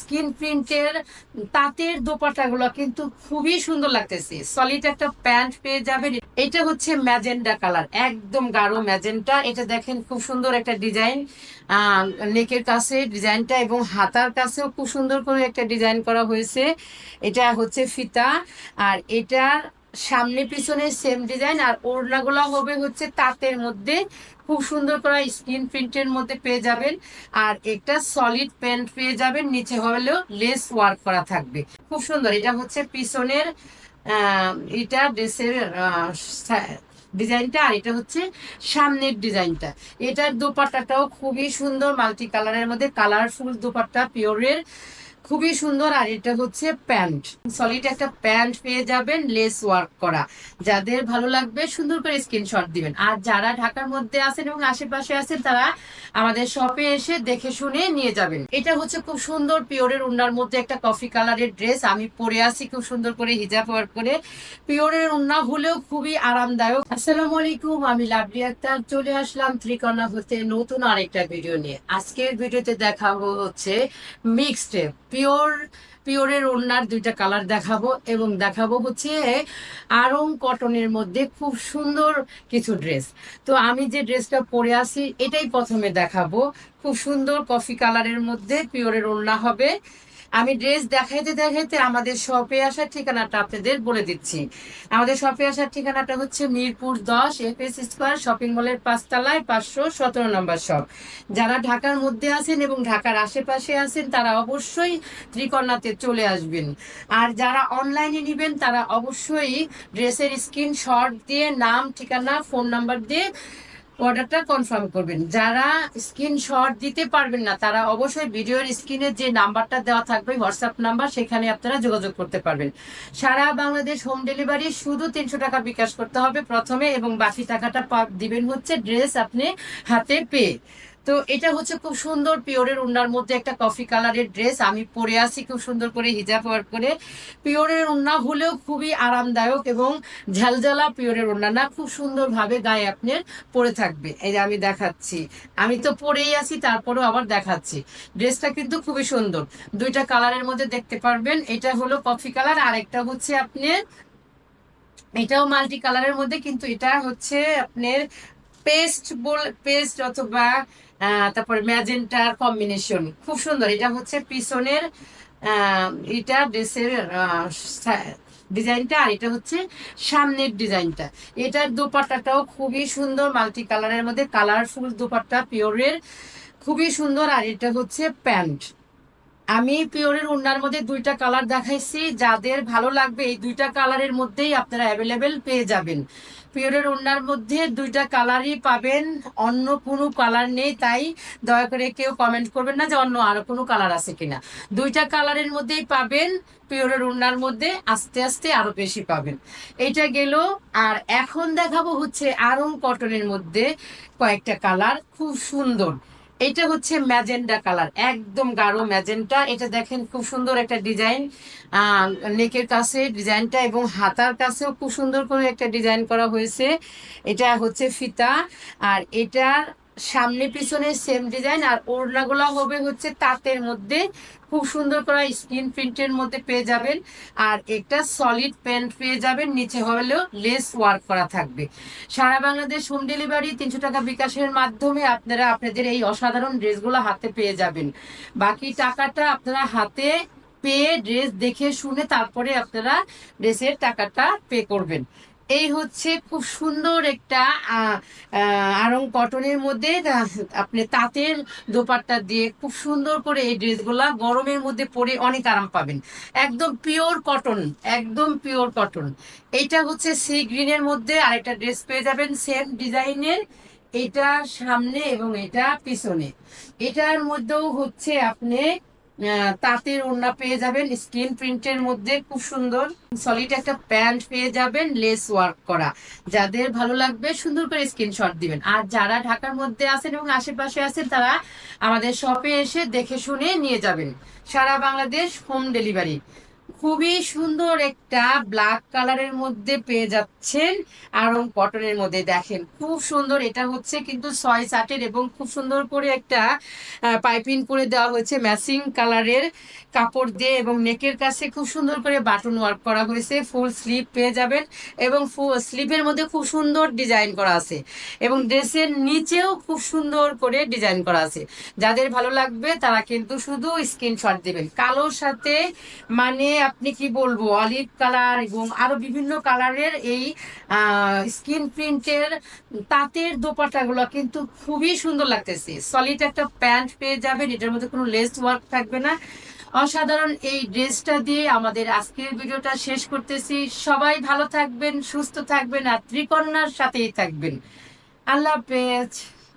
Skin প্রিন্টের তাঁতের দোপাট্টাগুলো কিন্তু খুবই সুন্দর লাগতেছে। সলিড একটা প্যান্ট পেয়ে যাবেন। এটা হচ্ছে ম্যাজেন্ডা কালার একদম গাঢ় ম্যাজেন্টা এটা দেখেন খুব সুন্দর একটা ডিজাইন নেকের কাছে ডিজাইনটা এবং হাতার কাছেও খুব সুন্দর করে একটা ডিজাইন করা হয়েছে। এটা হচ্ছে ফিতা। আর এটার সামনে পিছনে সেম ডিজাইন আর ওড়নাগুলো হবে হচ্ছে তাঁতের মধ্যে। খুব সুন্দর করা স্কিন প্রিন্টের মধ্যে পেয়ে যাবেন। আর একটা সলিড প্যান্ট পেয়ে যাবেন। নিচে হলেও লেস ওয়ার্ক করা থাকবে। খুব সুন্দর। এটা হচ্ছে পিছনের এটা ড্রেসের ডিজাইনটা আর এটা হচ্ছে সামনের ডিজাইনটা এটার দোপাট্টাটাও খুবই সুন্দর। মাল্টি কালারের মধ্যে কালারফুল দোপাট্টা পিওরের খুবই সুন্দর আর এটা হচ্ছে প্যান্ট। সলিড একটা প্যান্ট পেয়ে যাবেন লেস ওয়ার্ক করা। যাদের ভালো লাগবে, সুন্দর করে স্ক্রিনশট দিবেন। আর যারা ঢাকার মধ্যে আছেন এবং আশেপাশে আছেন, তারা আমাদের শপে এসে দেখে শুনে নিয়ে যাবেন। এটা হচ্ছে খুব সুন্দর পিওরের উন্নার মধ্যে একটা কফি কালারের ড্রেস আমি পরে আছি খুব সুন্দর করে হিজাব ওয়ার্ক করে। পিওরের উন্না হলেও খুবই আরামদায়ক। আসসালামু আলাইকুম, আমি লাভলি আক্তার। চলে আসলাম ত্রিকর্ণা হতে নতুন আরেকটা ভিডিও নিয়ে। আজকের ভিডিওতে দেখাবো হচ্ছে মিক্সড পিওর, পিওরের ওনার দুইটা কালার দেখাবো এবং দেখাবো হচ্ছে আরং কটনের মধ্যে খুব সুন্দর কিছু ড্রেস। তো আমি যে ড্রেসটা পরে আসি এটাই প্রথমে দেখাবো। খুব সুন্দর কফি কালারের মধ্যে পিওরের ওড়না হবে। আমি ড্রেস দেখাইতে দেখাইতে আমাদের শপে আসার ঠিকানাটা আপনাদের বলে দিচ্ছি। আমাদের শপে আসার ঠিকানাটা হচ্ছে মিরপুর দশ এফ এস স্কোয়ার শপিং মলের পাঁচতলায় পাঁচশো সতেরো নম্বর শপ। যারা ঢাকার মধ্যে আছেন এবং ঢাকার আশেপাশে আছেন, তারা অবশ্যই ত্রিকর্ণাতে চলে আসবেন। আর যারা অনলাইনে নেবেন, তারা অবশ্যই ড্রেসের স্ক্রিনশট দিয়ে, নাম, ঠিকানা, ফোন নাম্বার দিয়ে অর্ডারটা কনফার্ম করবেন। যারা স্ক্রিনশট দিতে পারবেন না, তারা অবশ্যই ভিডিওর স্ক্রিনে যে নাম্বারটা দেওয়া থাকবে হোয়াটসঅ্যাপ নাম্বার, সেখানে আপনারা যোগাযোগ করতে পারবেন। সারা বাংলাদেশ হোম ডেলিভারি শুধু তিনশো টাকা বিকাশ করতে হবে প্রথমে এবং বাকি টাকাটা দিবেন হচ্ছে ড্রেস আপনি হাতে পেয়ে। তো এটা হচ্ছে খুব সুন্দর পিওরের উন্নার মধ্যে একটা কফি কালারের ড্রেস আমি পরে আছি খুব সুন্দর করে হিজাব ওয়ার্ক করে। পিওরের উন্না হলেও খুবই আরামদায়ক এবং ঝালঝালা পিওরের উন্না না, খুব সুন্দরভাবে গায়ে আপনার পরে থাকবে। এই যে আমি দেখাচ্ছি। আমি তো পরেই আছি তারপরেও আবার দেখাচ্ছি। ড্রেসটা কিন্তু খুবই সুন্দর। দুইটা কালারের মধ্যে দেখতে পারবেন। এটা হলো কফি কালার আর একটা হচ্ছে আপনার এটাও মাল্টি কালারের মধ্যে, কিন্তু এটা হচ্ছে আপনার পেস্ট বল, পেস্ট অথবা তারপরে ম্যাজেন্টার কম্বিনেশন। খুব সুন্দর। এটা হচ্ছে পিছনের এটা ড্রেসের ডিজাইনটা আর এটা হচ্ছে সামনের ডিজাইনটা। এটার দোপাট্টাটাও খুবই সুন্দর মাল্টি কালারের মধ্যে কালারফুল দোপাট্টা, পিওরের। খুবই সুন্দর। আর এটা হচ্ছে প্যান্ট। আমি পিওরের উন্নার মধ্যে দুইটা কালার দেখাইছি। যাদের ভালো লাগবে এই দুইটা কালারের মধ্যেই আপনারা অ্যাভেলেবেল পেয়ে যাবেন। পিওরের উন্নার মধ্যে দুইটা কালারই পাবেন। অন্য কোনো কালার নেই, তাই দয়া করে কেউ কমেন্ট করবেন না যে অন্য আরও কোনো কালার আছে কিনা। দুইটা কালারের মধ্যেই পাবেন, পিওরের উন্নার মধ্যে আস্তে আস্তে আরও বেশি পাবেন। এটা গেল, আর এখন দেখাবো হচ্ছে আরং কটনের মধ্যে কয়েকটা কালার। খুব সুন্দর। এটা হচ্ছে ম্যাজেন্ডা কালার, একদম গাঢ় ম্যাজেন্টা এটা দেখেন খুব সুন্দর একটা ডিজাইন নেকের কাছে ডিজাইনটা এবং হাতার কাছেও খুব সুন্দর করে একটা ডিজাইন করা হয়েছে। এটা হচ্ছে ফিতা, আর এটার সামনে পিছনে সেম ডিজাইন আর ওড়নাগুলো হবে হচ্ছে তাঁতের মধ্যে। খুব সুন্দর করা স্ক্রিন প্রিন্টের মধ্যে পেয়ে যাবেন। আর একটা সলিড প্যান্ট পেয়ে যাবেন। নিচে হলেও লেস ওয়ার্ক করা থাকবে। সারা বাংলাদেশ হোম ডেলিভারি তিনশো টাকা বিকাশের মাধ্যমে আপনারা আপনাদের এই অসাধারণ ড্রেসগুলো হাতে পেয়ে যাবেন। বাকি টাকাটা আপনারা হাতে পেয়ে ড্রেস দেখে শুনে তারপরে আপনারা ড্রেসের টাকাটা পে করবেন। এই হচ্ছে খুব সুন্দর একটা আরং কটনের মধ্যে আপনি তাঁতের দোপাট্টা দিয়ে খুব সুন্দর করে এই ড্রেসগুলা গরমের মধ্যে পরে অনেক আরাম পাবেন। একদম পিওর কটন, একদম পিওর কটন। এইটা হচ্ছে সি গ্রিনের মধ্যে আরেকটা ড্রেস পেয়ে যাবেন, সেম ডিজাইনের। এটা সামনে এবং এটা পিছনে। এটার মধ্যেও হচ্ছে আপনি তাঁতের ওড়না পেয়ে যাবেন স্ক্রিন প্রিন্টের মধ্যে খুব সুন্দর সলিড একটা প্যান্ট পেয়ে যাবেন লেস ওয়ার্ক করা। যাদের ভালো লাগবে, সুন্দর করে স্ক্রিনশট দিবেন। আর যারা ঢাকার মধ্যে আছেন এবং আশেপাশে আছেন, তারা আমাদের শপে এসে দেখে শুনে নিয়ে যাবেন। সারা বাংলাদেশ হোম ডেলিভারি খুবই সুন্দর একটা ব্ল্যাক কালারের মধ্যে পেয়ে যাচ্ছেন আরং কটনের মধ্যে দেখেন। খুব সুন্দর, এটা হচ্ছে কিন্তু ছয় সাটের এবং খুব সুন্দর করে একটা পাইপিং করে দেওয়া হয়েছে ম্যাচিং কালারের কাপড় দিয়ে এবং নেকের কাছে খুব সুন্দর করে বাটন ওয়ার্ক করা হয়েছে ফুল স্লিভ পেয়ে যাবেন এবং স্লিভের মধ্যে খুব সুন্দর ডিজাইন করা আছে এবং ড্রেসের নিচেও খুব সুন্দর করে ডিজাইন করা আছে। যাদের ভালো লাগবে তারা কিন্তু শুধু স্ক্রিনশট দেবেন। কালোর সাথে মানে আপনি কি বলব? অলিভ কালার এবং আরও বিভিন্ন কালারের এই স্কিন প্রিন্টের তাঁতের দোপাট্টাগুলো কিন্তু খুবই সুন্দর লাগতেছে। সলিড একটা প্যান্ট পেয়ে যাবেন, এটার মধ্যে কোনো লেস ওয়ার্ক থাকবে না। অসাধারণ এই ড্রেসটা দিয়ে আমাদের আজকের ভিডিওটা শেষ করতেছি। সবাই ভালো থাকবেন, সুস্থ থাকবেন আর ত্রিকন্যার সাথেই থাকবেন। আল্লাহ হাফেজ।